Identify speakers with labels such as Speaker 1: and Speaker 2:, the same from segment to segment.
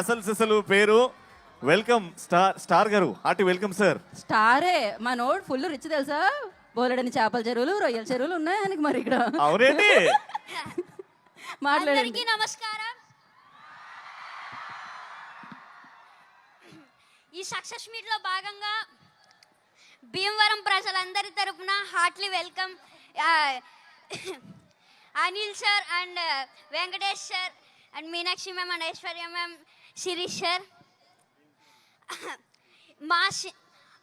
Speaker 1: అసలు సిసలు పేరు. వెల్కమ్ స్టార్ స్టార్ గారు. Hearty welcome sir.
Speaker 2: స్టారే మా నోడ్ ఫుల్ రిచ్ తెలుసా? బోలెడని చేపల చెరువులు రొయ్యల చెరువులు ఉన్నాయి ఆయనకి మరి ఇక్కడ.
Speaker 1: అవునండి
Speaker 2: మాట్లాడండి.
Speaker 3: అందరికీ నమస్కారం. ఈ సక్సెస్ మీట్లో భాగంగా భీమవరం ప్రజలందరి తరపున heartly welcome Anil sir and Venkatesh sir. And Meenakshi ma'am and Aishwarya ma'am Shirish sir. మా సి-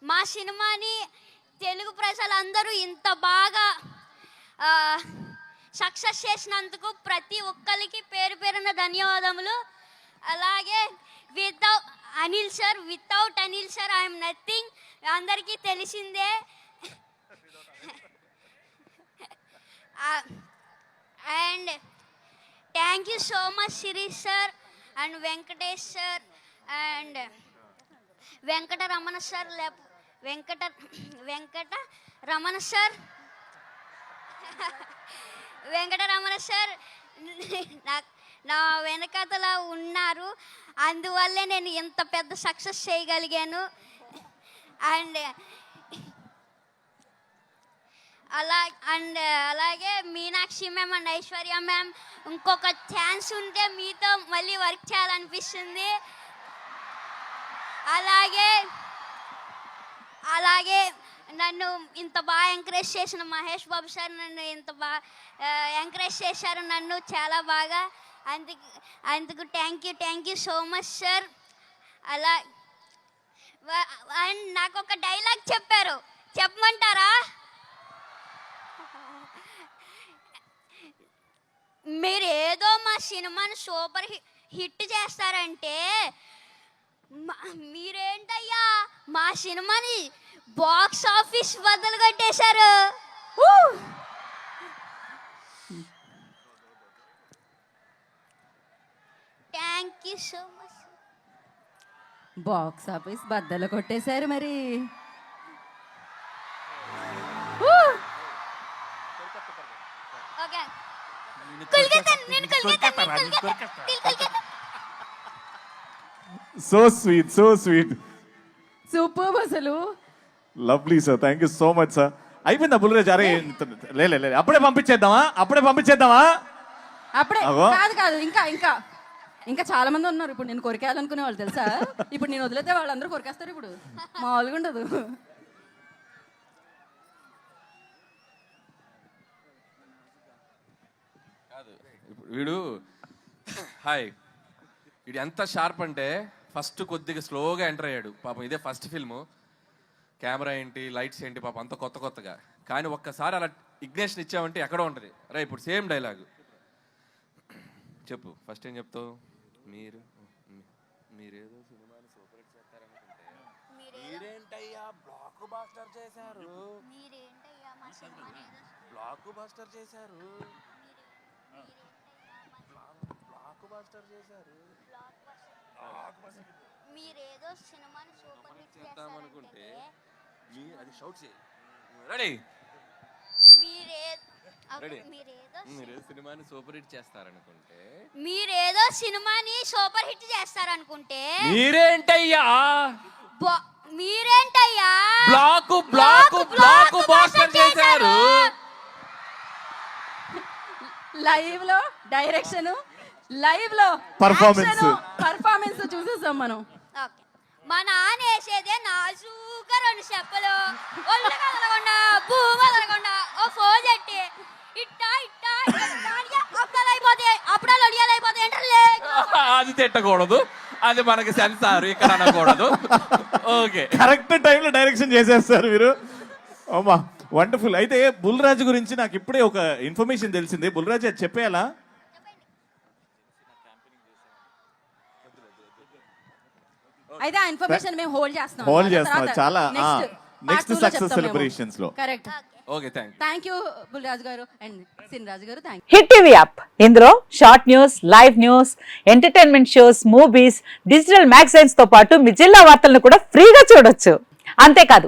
Speaker 3: మా సినిమాని తెలుగు ప్రజలందరూ ఇంత బాగా సక్సెస్ చేసినందుకు ప్రతి ఒక్కరికి పేరు పేరున ధన్యవాదములు. అలాగే without Anil sir without Anil sir I'm nothing. అందరికీ తెలిసిందే and thank you so much Shirish sir and Venkatesh sir and Venkata Ramana sir లేక వెంకట వెంకట రమణ సార్. వెంకట రమణ సార్ నా నా ఉన్నారు. అందువల్లే నేను ఇంత పెద్ద సక్సెస్ చేయగలిగాను. అండ్ అలా అండ్ అలాగే Meenakshi ma'am and Aishwarya ma'am ఇంకొక ఛాన్స్ ఉంటే మీతో మళ్ళీ వర్క్ చేయాలనిపిస్తుంది. అలాగే అలాగే నన్ను ఇంత బాగా ఎంకరేజ్ చేసిన మహేష్ బాబు సార్ నన్ను ఇంత బాగా ఎంకరేజ్ చేశారు నన్ను చాలా బాగా. అందుకు అందుకు thank you thank you so much sir అలా అండ్ నాకు ఒక డైలాగ్ చెప్పారు. చెప్పమంటారా? మీరు ఏదో మా సినిమాని సూపర్ హిట్ చేస్తారంటే మీరేంటయ్యా? మా సినిమాని బాక్స్ ఆఫీస్ బద్దలు కట్టేశారు. Thank you so much.
Speaker 2: Box office బద్దలు కొట్టేశారు మరి.
Speaker 1: So sweet so sweet
Speaker 2: super అసలు.
Speaker 1: Lovely sir thank you so much sir అయిపోయిందా బుల్రాజ్ అరే ఇంత- లే లే, లే అప్పుడే పంపించేద్దామా? అప్పుడే పంపించేద్దామా?
Speaker 2: అప్పుడే. కాదు కాదు. ఇంకా ఇంకా. ఇంకా చాలా మంది ఉన్నారు. ఇప్పుడు నేను కొరికేయాలనుకునే వాళ్ళు తెలుసా? ఇప్పుడు నేను వదిలేతే వాళ్ళందరూ కొరికేస్తారు ఇప్పుడు. మామూలుగా ఉండదు.
Speaker 4: కాదు. ఇప్పుడు వీడు హాయ్. వీడు ఎంత షార్ప్ అంటే ఫస్ట్ కొద్దిగా స్లోగా ఎంటర్ అయ్యాడు. పాపం ఇదే ఫస్ట్ ఫిల్ము. కెమెరా ఏంటి లైట్స్ ఏంటి పాపం అంత కొత్త కొత్తగా. కానీ ఒక్కసారి అలా ఇగ్నేషన్ ఇచ్చామంటే ఎక్కడో ఉంటుంది. రే ఇప్పుడు సేమ్ డైలాగ్. చెప్పు ఫస్ట్ ఏం చెప్తావు? మీరు మీరేదో సినిమాని సూపర్ హిట్ చేస్తారనుకుంటే మీరేంటయ్యా బ్లాక్ బాస్టర్ చేశారు బ్లాక్ బాస్టర్ చేశారు? బ్లాక్ బాస్టర్ చేశారు
Speaker 3: మీరేదో సినిమాని సూపర్ హిట్ చేస్తారనుకుంటే
Speaker 4: మీ అది షౌట్ చేయి. రెడీ?
Speaker 3: మీరేదో
Speaker 4: మీరు సినిమాని సూపర్ హిట్ చేస్తారనుకుంటే
Speaker 3: మీరేదో సినిమాని సూపర్ హిట్ చేస్తారనుకుంటే
Speaker 4: మీరేంటయ్యా?
Speaker 3: మీరేంటయ్యా?
Speaker 4: బ్లాక్ బ్లాక్ బ్లాక్ బాస్టర్ చేశారు.
Speaker 2: లైవ్లో డైరెక్షన్ లైవ్లో
Speaker 1: Performance.
Speaker 2: పర్ఫార్మెన్స్ చూసేసాం మనం.
Speaker 3: ఓకే. మా నాన్న వేసేదే నాజూగా రెండు చెప్పలు. ఒళ్ళు కదలకుండా భూమి కదలకుండా ఓ ఫోన్ చెట్టి ఇట్టా ఇట్టా అప్పుడాలు అయిపోతాయి అప్పుడాలు అడియాలు అయిపోతాయి
Speaker 4: అది తిట్టకూడదు. అది మనకి సెన్సార్ ఇక్కడ అనకూడదు. ఓకే.
Speaker 1: కరెక్ట్ టైంలో డైరెక్షన్ చేసేస్తారు మీరు. అమ్మా. వండర్ఫుల్ అయితే బుల్రాజు గురించి నాకు ఇప్పుడే ఒక ఇన్ఫర్మేషన్ తెలిసింది. బుల్రాజు అది చెప్పేయాలా?
Speaker 2: అయితే ఆ ఇన్ఫర్మేషన్ మేము హోల్డ్ చేస్తున్నాం.
Speaker 1: Hold చేస్తున్నాం. చాలా, ఆ, next success celebrations లో.
Speaker 2: Correct
Speaker 4: okay thank
Speaker 2: thank you Bulraju గారు అండ్ సిన్రాజు గారు. థ్యాంక్
Speaker 5: హిట్ టీవీ యాప్ ఇందులో short news live news entertainment shows movies digital మ్యాగజైన్స్తో పాటు మీ జిల్లా వార్తలను కూడా ఫ్రీగా చూడొచ్చు. అంతేకాదు